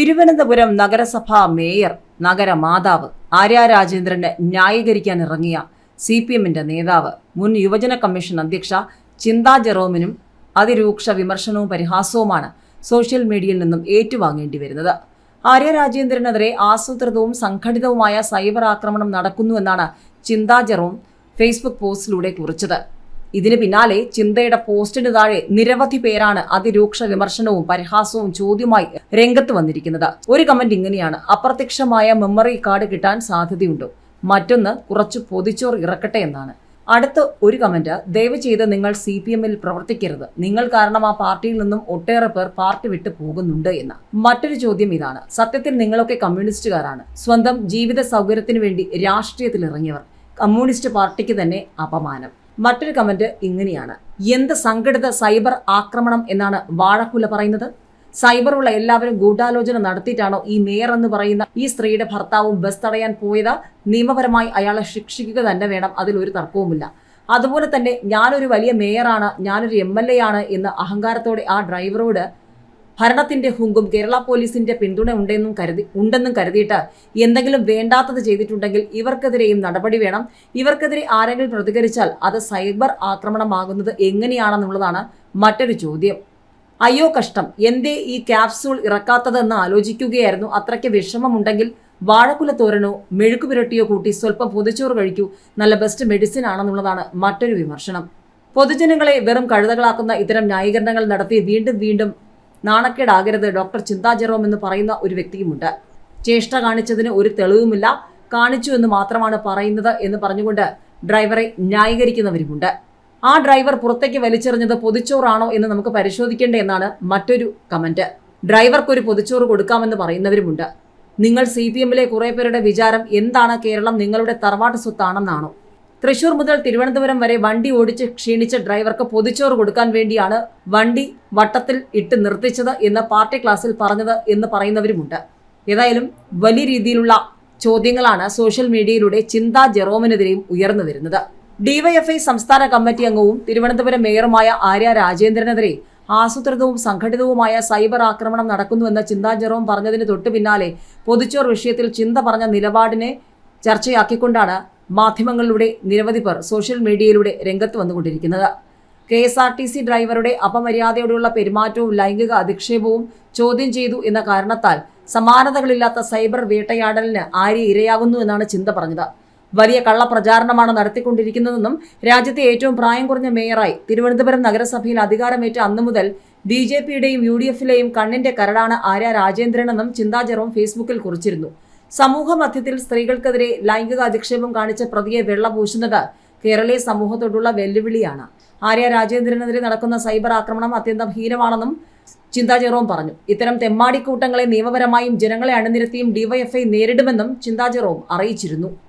തിരുവനന്തപുരം നഗരസഭാ മേയർ നഗരമാതാവ് ആര്യ രാജേന്ദ്രനെ ന്യായീകരിക്കാൻ ഇറങ്ങിയ സി പി എമ്മിന്റെ നേതാവ് മുൻ യുവജന കമ്മീഷൻ അധ്യക്ഷ ചിന്താ ജെറോമിനും അതിരൂക്ഷ വിമർശനവും പരിഹാസവുമാണ് സോഷ്യൽ മീഡിയയിൽ നിന്നും ഏറ്റുവാങ്ങേണ്ടി വരുന്നത്. ആര്യ രാജേന്ദ്രനെതിരെ ആസൂത്രിതവും സംഘടിതവുമായ സൈബർ ആക്രമണം നടക്കുന്നുവെന്നാണ് ചിന്താ ജെറോം ഫേസ്ബുക്ക് പോസ്റ്റിലൂടെ കുറിച്ചത്. ഇതിന് പിന്നാലെ ചിന്തയുടെ പോസ്റ്റിന് താഴെ നിരവധി പേരാണ് അതിരൂക്ഷ വിമർശനവും പരിഹാസവും ചോദ്യമായി രംഗത്ത് വന്നിരിക്കുന്നത്. ഒരു കമന്റ് ഇങ്ങനെയാണ്. അപ്രത്യക്ഷമായ മെമ്മറി കാർഡ് കിട്ടാൻ സാധ്യതയുണ്ടോ. മറ്റൊന്ന് കുറച്ച് പൊതിച്ചോർ ഇറക്കട്ടെ എന്നാണ്. അടുത്ത ഒരു കമന്റ് ദയവ് ചെയ്ത് നിങ്ങൾ സി പി എമ്മിൽ പ്രവർത്തിക്കരുത്. നിങ്ങൾ കാരണം ആ പാർട്ടിയിൽ നിന്നും ഒട്ടേറെ പേർ പാർട്ടി വിട്ടു പോകുന്നുണ്ട് എന്ന. മറ്റൊരു ചോദ്യം ഇതാണ്. സത്യത്തിൽ നിങ്ങളൊക്കെ കമ്മ്യൂണിസ്റ്റുകാരാണ്. സ്വന്തം ജീവിത സൗകര്യത്തിന് വേണ്ടി രാഷ്ട്രീയത്തിൽ ഇറങ്ങിയവർ കമ്മ്യൂണിസ്റ്റ് പാർട്ടിക്ക് തന്നെ അപമാനം. മറ്റൊരു കമന്റ് ഇങ്ങനെയാണ്. എന്ത് സംഘടിത സൈബർ ആക്രമണം എന്നാണ് വാഴക്കുല പറയുന്നത്? സൈബറുള്ള എല്ലാവരും ഗൂഢാലോചന നടത്തിയിട്ടാണോ ഈ മേയർ എന്ന് പറയുന്ന ഈ സ്ത്രീയുടെ ഭർത്താവും ബസ് തടയാൻ പോയത്? നിയമപരമായി അയാളെ ശിക്ഷിക്കുക തന്നെ വേണം അതിൽ ഒരു തർക്കവുമില്ല. അതുപോലെ തന്നെ ഞാനൊരു വലിയ മേയറാണ് ഞാനൊരു എം എൽ എ ആണ് എന്ന് അഹങ്കാരത്തോടെ ആ ഡ്രൈവറോട് ഭരണത്തിന്റെ ഹുങ്കും കേരള പോലീസിന്റെ പിന്തുണ ഉണ്ടെന്നും കരുതി ഉണ്ടെന്നും കരുതിയിട്ട് എന്തെങ്കിലും വേണ്ടാത്തത് ചെയ്തിട്ടുണ്ടെങ്കിൽ ഇവർക്കെതിരെയും നടപടി വേണം. ഇവർക്കെതിരെ ആരെങ്കിലും പ്രതികരിച്ചാൽ അത് സൈബർ ആക്രമണമാകുന്നത് എങ്ങനെയാണെന്നുള്ളതാണ് മറ്റൊരു ചോദ്യം. അയ്യോ കഷ്ടം. എന്തേ ഈ ക്യാപ്സൂൾ ഇറക്കാത്തതെന്ന് ആലോചിക്കുകയായിരുന്നു. അത്രയ്ക്ക് വിഷമമുണ്ടെങ്കിൽ വാഴക്കുല തോരനോ മെഴുക്ക് പുരട്ടിയോ കൂട്ടി സ്വല്പം പൊതിച്ചോറ് കഴിക്കൂ. നല്ല ബെസ്റ്റ് മെഡിസിൻ ആണെന്നുള്ളതാണ് മറ്റൊരു വിമർശനം. പൊതുജനങ്ങളെ വെറും കഴുതകളാക്കുന്ന ഇത്തരം ന്യായീകരണങ്ങൾ നടത്തി വീണ്ടും വീണ്ടും നാണക്കേടാകരുത്. ഡോക്ടർ ചിന്താ ജെറോം എന്ന് പറയുന്ന ഒരു വ്യക്തിയുമുണ്ട്. ചേഷ്ട കാണിച്ചതിന് ഒരു തെളിവുമില്ല. കാണിച്ചു എന്ന് മാത്രമാണ് പറയുന്നത് എന്ന് പറഞ്ഞുകൊണ്ട് ഡ്രൈവറെ ന്യായീകരിക്കുന്നവരുമുണ്ട്. ആ ഡ്രൈവർ പുറത്തേക്ക് വലിച്ചെറിഞ്ഞത് പൊതിച്ചോറാണോ എന്ന് നമുക്ക് പരിശോധിക്കേണ്ടേ എന്നാണ് മറ്റൊരു കമന്റ്. ഡ്രൈവർക്ക് ഒരു പൊതിച്ചോറ് കൊടുക്കാമെന്ന് പറയുന്നവരുമുണ്ട്. നിങ്ങൾ സി പി എമ്മിലെ കുറെ പേരുടെ വിചാരം എന്താണ് കേരളം നിങ്ങളുടെ തറവാട്ട് സ്വത്താണെന്നാണോ? തൃശൂർ മുതൽ തിരുവനന്തപുരം വരെ വണ്ടി ഓടിച്ച് ക്ഷീണിച്ച ഡ്രൈവർക്ക് പൊതിച്ചോറ് കൊടുക്കാൻ വേണ്ടിയാണ് വണ്ടി വട്ടത്തിൽ ഇട്ട് നിർത്തിച്ചത് എന്ന് പാർട്ടി ക്ലാസ്സിൽ പറഞ്ഞത് എന്ന് പറയുന്നവരുമുണ്ട്. ഏതായാലും വലിയ രീതിയിലുള്ള ചോദ്യങ്ങളാണ് സോഷ്യൽ മീഡിയയിലൂടെ ചിന്താ ജെറോമിനെതിരെയും ഉയർന്നു വരുന്നത്. ഡിവൈഎഫ്ഐ സംസ്ഥാന കമ്മിറ്റി അംഗവും തിരുവനന്തപുരം മേയറുമായ ആര്യ രാജേന്ദ്രനെതിരെ ആസൂത്രിതവും സംഘടിതവുമായ സൈബർ ആക്രമണം നടക്കുന്നുവെന്ന ചിന്താ ജെറോം പറഞ്ഞതിന് തൊട്ടു പിന്നാലെ പൊതിച്ചോർ വിഷയത്തിൽ ചിന്ത പറഞ്ഞ നിലപാടിനെ ചർച്ചയാക്കിക്കൊണ്ടാണ് മാധ്യമങ്ങളിലൂടെ നിരവധി പേർ സോഷ്യൽ മീഡിയയിലൂടെ രംഗത്ത് വന്നുകൊണ്ടിരിക്കുന്നത്. K S R T C ഡ്രൈവറുടെ അപമര്യാദയോടുള്ള പെരുമാറ്റവും ലൈംഗിക അധിക്ഷേപവും ചോദ്യം ചെയ്തു എന്ന കാരണത്താൽ സമാനതകളില്ലാത്ത സൈബർ വേട്ടയാടലിന് ആര്യ ഇരയാകുന്നു എന്നാണ് ചിന്ത പറഞ്ഞത്. വലിയ കള്ളപ്രചാരണമാണ് നടത്തിക്കൊണ്ടിരിക്കുന്നതെന്നും രാജ്യത്തെ ഏറ്റവും പ്രായം കുറഞ്ഞ മേയറായി തിരുവനന്തപുരം നഗരസഭയിൽ അധികാരമേറ്റ അന്നു മുതൽ ബി ജെ പിയുടെയും യു ഡി എഫിലെയും കണ്ണിന്റെ കരടാണ് ആര്യ രാജേന്ദ്രനെന്നും ചിന്താ ജെറോം ഫേസ്ബുക്കിൽ കുറിച്ചിരുന്നു. സമൂഹ മധ്യത്തിൽ സ്ത്രീകൾക്കെതിരെ ലൈംഗിക അധിക്ഷേപം കാണിച്ച പ്രതിയെ വെള്ളപൂശുന്നത് കേരളീയ സമൂഹത്തോടുള്ള വെല്ലുവിളിയാണ്. ആര്യ രാജേന്ദ്രനെതിരെ നടക്കുന്ന സൈബർ ആക്രമണം അത്യന്തം ഹീനമാണെന്നും ചിന്താ ജെറോം പറഞ്ഞു. ഇത്തരം തെമ്മാടിക്കൂട്ടങ്ങളെ നിയമപരമായും ജനങ്ങളെ അണിനിരത്തിയും ഡിവൈഎഫ്ഐ നേരിടുമെന്നും ചിന്താ ജെറോം അറിയിച്ചിരുന്നു.